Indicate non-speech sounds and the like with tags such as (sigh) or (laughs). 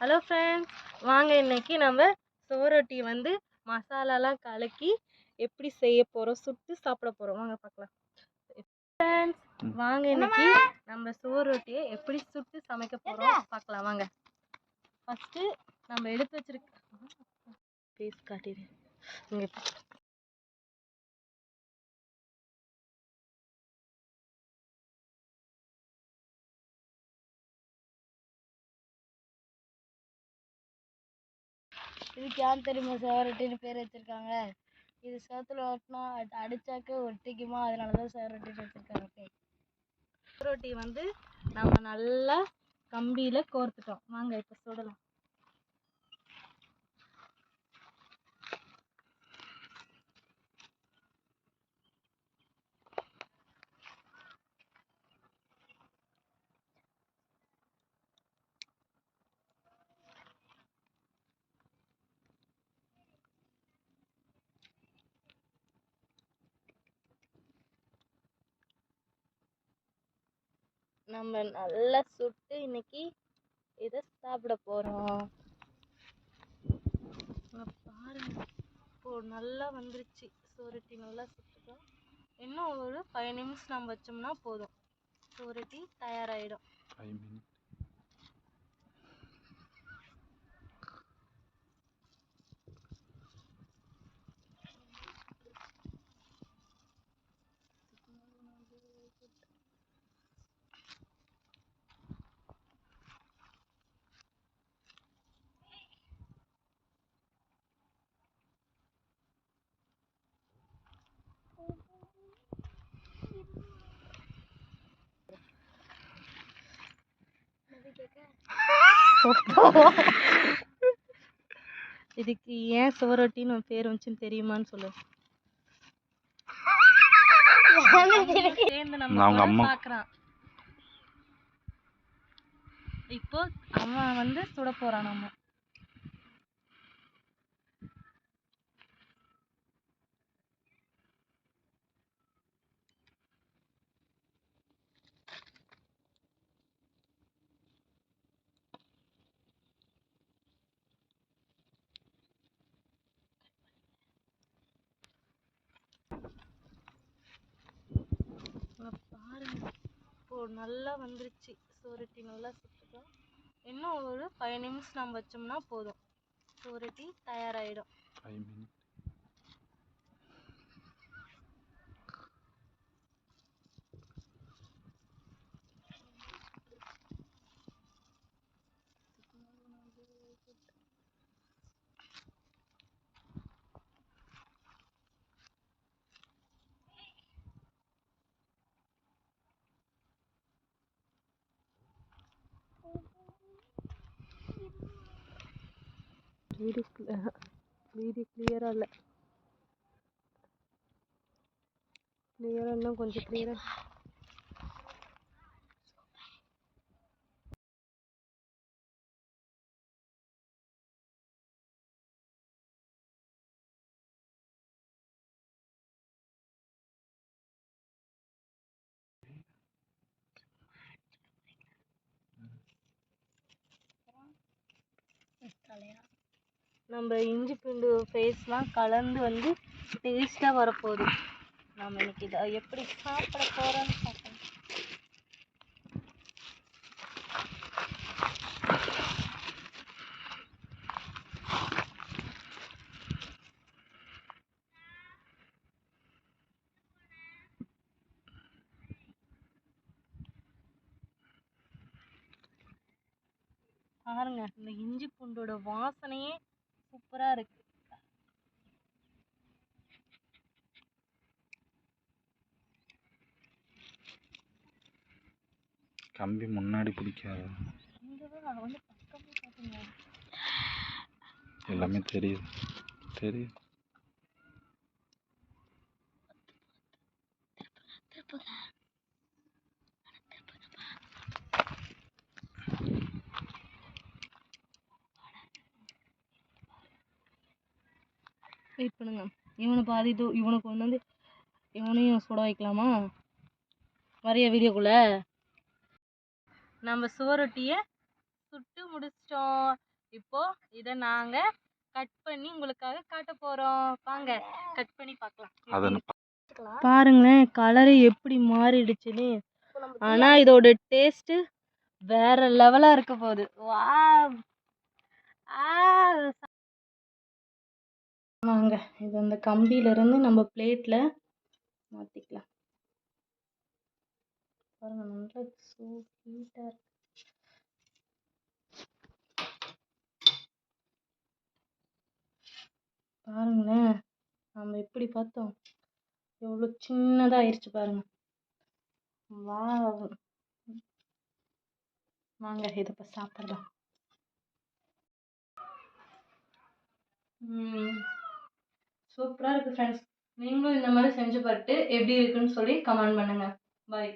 Hello friends வாங்க இன்னைக்கு நம்ம சோரொட்டி வந்து மசாலாலாம் கலக்கி எப்படி செய்ய போகிறோம் சுட்டு சாப்பிட போகிறோம் வாங்க பார்க்கலாம். ஃப்ரெண்ட்ஸ் வாங்க இன்னைக்கு நம்ம சோரொட்டியை எப்படி சுட்டு சமைக்க போகிறோம் பார்க்கலாம். வாங்க. ஃபஸ்ட்டு நம்ம எடுத்து வச்சிருக்க பேஸ் காட்டிடு. இங்கே இதுக்கு ஏன் தெரியுமா செவரொட்டின்னு பேர் வச்சிருக்காங்க. இது சேத்துல ஓட்டினா அடித்தாக்கே ஒட்டிக்குமா? அதனால தான் செவரொட்டின்னு வச்சுருக்காங்க. சோரொட்டி வந்து நம்ம நல்லா கம்பியில் கோர்த்துட்டோம். வாங்க இப்போ சுடலாம். நம்ம நல்லா சுட்டு இன்னைக்கு இதை சாப்பிட போகிறோம் பாருங்க. இப்போ நல்லா வந்துருச்சு. சோரட்டி நல்லா சுட்டுட்டோம் இன்னும் ஒரு ஃபைவ் நிமிஷம் நம்ம வச்சோம்னா போதும். சோரட்டி தயாராகிடும் மினிட் (laughs) இதுக்கு ஏன் சோரொட்டின்னு பேர் வந்துச்சுன்னு தெரியுமான்னு சொல்லு. அவங்க அம்மா. இப்போ அவன் வந்து சுட போறான் நம்ம இங்க பாருங்க இப்போ நல்லா வந்துருச்சு. சோரட்டி நல்லா சுட்டுக்கலாம் இன்னும் ஒரு ஃபைவ் நிமிஷம் நம்ம வச்சோம்னா போதும். சோரட்டி தயாராகிடும் ஃபைவ் மினிட் வீடு வீடு கிளியராக இல்லை. கிளியராக இன்னும் கொஞ்சம் கிளியராக நம்ம இஞ்சி பூண்டு பேஸ்ட்லாம் கலந்து வந்து டேஸ்ட்டாக வரப்போகுது. நம்ம இன்னைக்கு இதை எப்படி சாப்பிட போகிறோம்னு பார்க்கலாம். பாருங்க இந்த இஞ்சி பூண்டோட வாசனையே சூப்பரா இருக்கு. கம்பி முன்னாடி பிடிக்காது. எல்லாமே தெரியுது. தெரியுது. வெயிட் பண்ணுங்க. இவனை பாதி தூ இவனுக்கு கொண்டு வந்து இவனையும் சுட வைக்கலாமா? வரைய வீடியோக்குள்ள? நம்ம சுவரொட்டியை சுட்டு முடிச்சிட்டோம். இப்போ இதை நாங்க கட் பண்ணி உங்களுக்காக காட்ட போறோம். வாங்க கட் பண்ணி பார்க்கலாம் அதை பாருங்களேன் கலரு எப்படி மாறிடுச்சுன்னு. ஆனா இதோட டேஸ்ட் வேற லெவலா இருக்க போகுது. வா வாங்க. இது அந்த கம்பியிலருந்து நம்ம பிளேட்டில் மாற்றிக்கலாம் பாருங்க நல்லா ஸோ ஹீட்டாக இருக்கு. பாருங்களேன் நம்ம எப்படி பார்த்தோம்? எவ்வளோ சின்னதாக ஆயிடுச்சு பாருங்க. வா வாங்க இதை இப்போ சாப்பிடலாம். சூப்பராக இருக்குது ஃப்ரெண்ட்ஸ் நீங்களும் இந்த மாதிரி செஞ்சு பார்த்து எப்படி இருக்குன்னு சொல்லி கமெண்ட் பண்ணுங்கள் பாய்